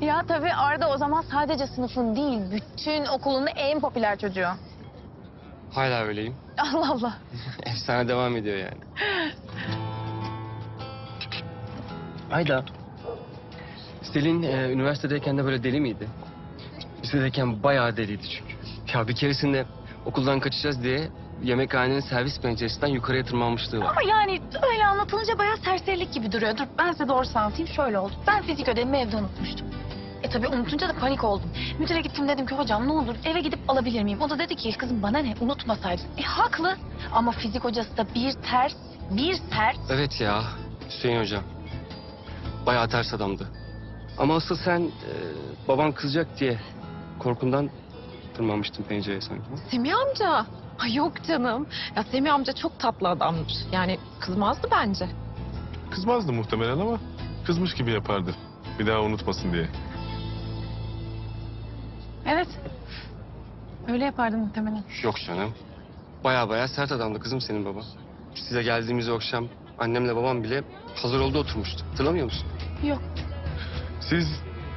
Ya tabii Arda o zaman sadece sınıfın değil, bütün okulun en popüler çocuğu. Hala öyleyim. Allah Allah. Efsane devam ediyor yani. Ayda. Selin e, üniversitedeyken de böyle deli miydi? Lisedeyken bayağı deliydi çünkü. Ya bir keresinde okuldan kaçacağız diye yemekhanenin servis penceresinden yukarıya tırmanmışlığı var. Ama yani öyle anlatılınca bayağı serserilik gibi duruyor. Dur ben size doğrusu anlatayım. Şöyle oldu. Ben fizik ödevimi evde unutmuştum. E tabii unutunca da panik oldum. Müdüre gittim dedim ki hocam ne olur eve gidip alabilir miyim? O da dedi ki kızım bana ne unutmasaydın. E haklı ama fizik hocası da bir ters bir sert. Evet ya Hüseyin hocam. Bayağı ters adamdı. Ama asıl sen e, baban kızacak diye korkundan tırmanmıştın pencereye sanki. Semih amca. Ay yok canım. Ya Semih amca çok tatlı adamdır. Yani kızmazdı bence. Kızmazdı muhtemelen ama kızmış gibi yapardı. Bir daha unutmasın diye. Evet. Öyle yapardım muhtemelen. Yok canım. Bayağı bayağı sert adamdı kızım senin baba. Size geldiğimiz o akşam annemle babam bile hazır oldu oturmuştu. Hatırlamıyor musun? Yok. Siz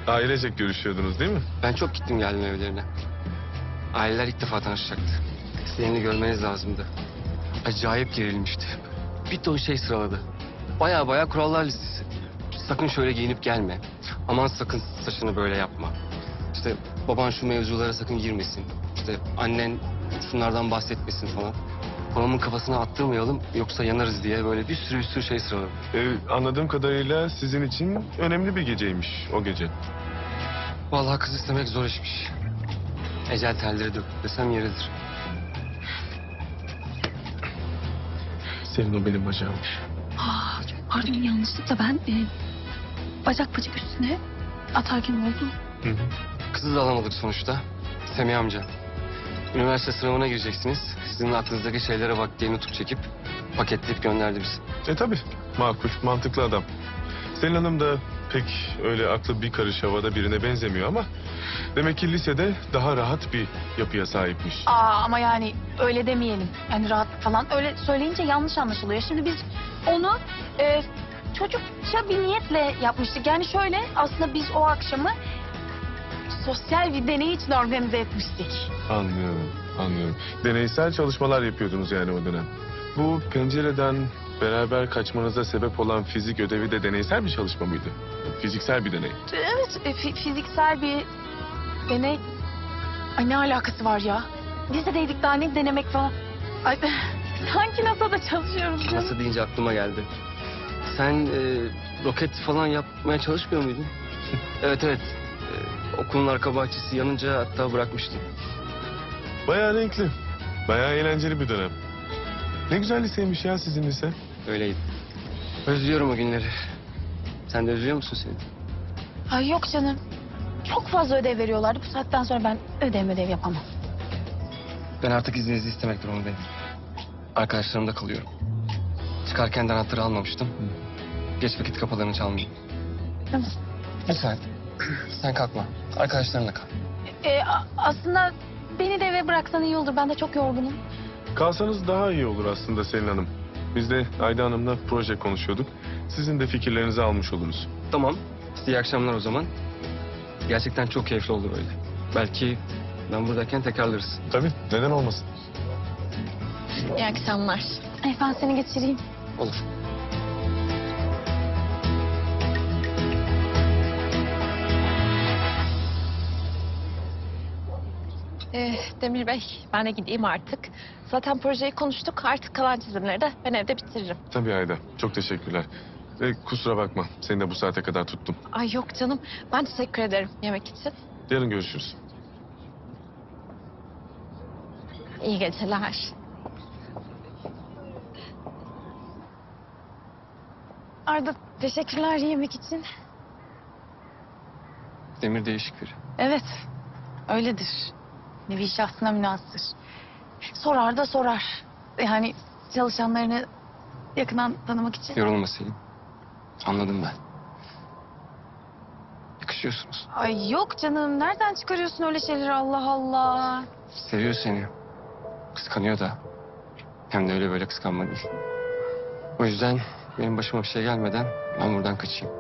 ailecek görüşüyordunuz değil mi? Ben çok gittim geldim evlerine. Aileler ilk defa tanışacaktı. Seninle görmeniz lazımdı. Acayip gerilmişti. Bir ton şey sıraladı. Bayağı bayağı kurallar listesi. Sakın şöyle giyinip gelme. Aman sakın saçını böyle yapma. İşte baban şu mevzulara sakın girmesin. İşte annen şunlardan bahsetmesin falan. Babamın kafasına attırmayalım yoksa yanarız diye böyle bir sürü bir sürü şey sıraladı. Ee, anladığım kadarıyla sizin için önemli bir geceymiş o gece. Vallahi kız istemek zor işmiş. Ecel telleri dök desem yeridir. Senin o benim bacağım. Aa, pardon yanlışlıkla ben e, bacak bacak üstüne atarken oldu. Hı hı. Kızı da alamadık sonuçta. Semih amca. Üniversite sınavına gireceksiniz. Sizin aklınızdaki şeylere bak diye nutuk çekip paketleyip gönderdi bizi. E tabi makul, mantıklı adam. Selin Hanım da pek öyle aklı bir karış havada birine benzemiyor ama... ...demek ki lisede daha rahat bir yapıya sahipmiş. Aa ama yani öyle demeyelim. Yani rahat falan öyle söyleyince yanlış anlaşılıyor. Şimdi biz onu e, çocukça bir niyetle yapmıştık. Yani şöyle aslında biz o akşamı sosyal bir deney için organize etmiştik. Anlıyorum, anlıyorum. Deneysel çalışmalar yapıyordunuz yani o dönem. Bu pencereden beraber kaçmanıza sebep olan fizik ödevi de deneysel bir çalışma mıydı? Fiziksel bir deney. Evet e, fi- fiziksel bir deney. Ay ne alakası var ya? Lisedeydik daha ne denemek falan. Ay sanki NASA'da çalışıyoruz. canım. Nasıl deyince aklıma geldi. Sen e, roket falan yapmaya çalışmıyor muydun? evet evet. Okulun arka bahçesi yanınca hatta bırakmıştım. Bayağı renkli, bayağı eğlenceli bir dönem. Ne güzel liseymiş ya sizin lise. Öyleydi. Özlüyorum o günleri. Sen de özlüyor musun seni? Ay yok canım. Çok fazla ödev veriyorlardı. Bu saatten sonra ben ödev ödev yapamam. Ben artık izninizi istemek durumundayım. Arkadaşlarımda kalıyorum. Çıkarken de anahtarı almamıştım. Geç vakit kapılarını çalmayayım. Tamam. Lütfen. Sen kalkma. Arkadaşlarınla kal. Ee, aslında beni de eve bıraksan iyi olur. Ben de çok yorgunum. Kalsanız daha iyi olur aslında Selin Hanım. Biz de Ayda Hanım'la proje konuşuyorduk. Sizin de fikirlerinizi almış oluruz. Tamam. Size iyi akşamlar o zaman. Gerçekten çok keyifli oldu böyle. Belki ben buradayken tekrarlarız. Tabii, neden olmasın? İyi akşamlar. Ay ben seni geçireyim. Olur. Ee, Demir Bey ben de gideyim artık. Zaten projeyi konuştuk. Artık kalan çizimleri de ben evde bitiririm. Tabii Ayda, çok teşekkürler. E, kusura bakma, seni de bu saate kadar tuttum. Ay yok canım. Ben teşekkür ederim yemek için. Yarın görüşürüz. İyi geceler. Arda teşekkürler yemek için. Demir değişik biri. Evet. Öyledir. Nevi şahsına münasır. Sorar da sorar. Yani çalışanlarını yakından tanımak için. Yorulma Selim. Anladım ben. Yakışıyorsunuz. Ay yok canım. Nereden çıkarıyorsun öyle şeyleri Allah Allah. Seviyor seni. Kıskanıyor da. Hem de öyle böyle kıskanma değil. O yüzden benim başıma bir şey gelmeden ben buradan kaçayım.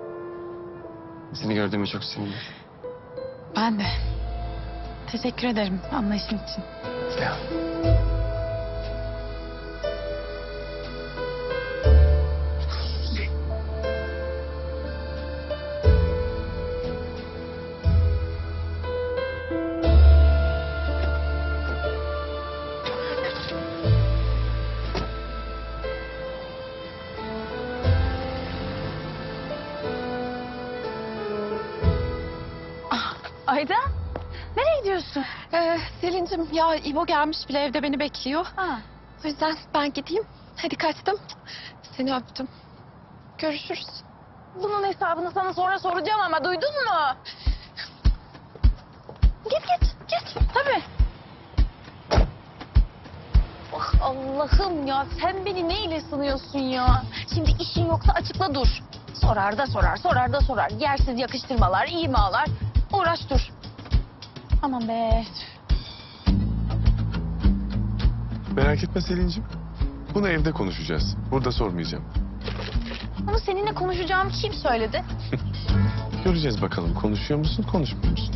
Seni gördüğüme çok sevindim. Ben de. Teşekkür ederim anlayışın için. Ya. Ayda nereye gidiyorsun? Ee, Selin'cim ya İbo gelmiş bile evde beni bekliyor. Ha. O yüzden ben gideyim. Hadi kaçtım. Seni öptüm. Görüşürüz. Bunun hesabını sana sonra soracağım ama duydun mu? Git git git. Tabii. Ah Allah'ım ya sen beni neyle sınıyorsun ya? Şimdi işin yoksa açıkla dur. Sorar da sorar, sorar da sorar. Yersiz yakıştırmalar, imalar. Uğraş dur. Aman be. Merak etme Selin'cim. Bunu evde konuşacağız. Burada sormayacağım. Ama seninle konuşacağım kim söyledi? Göreceğiz bakalım konuşuyor musun, konuşmuyor musun?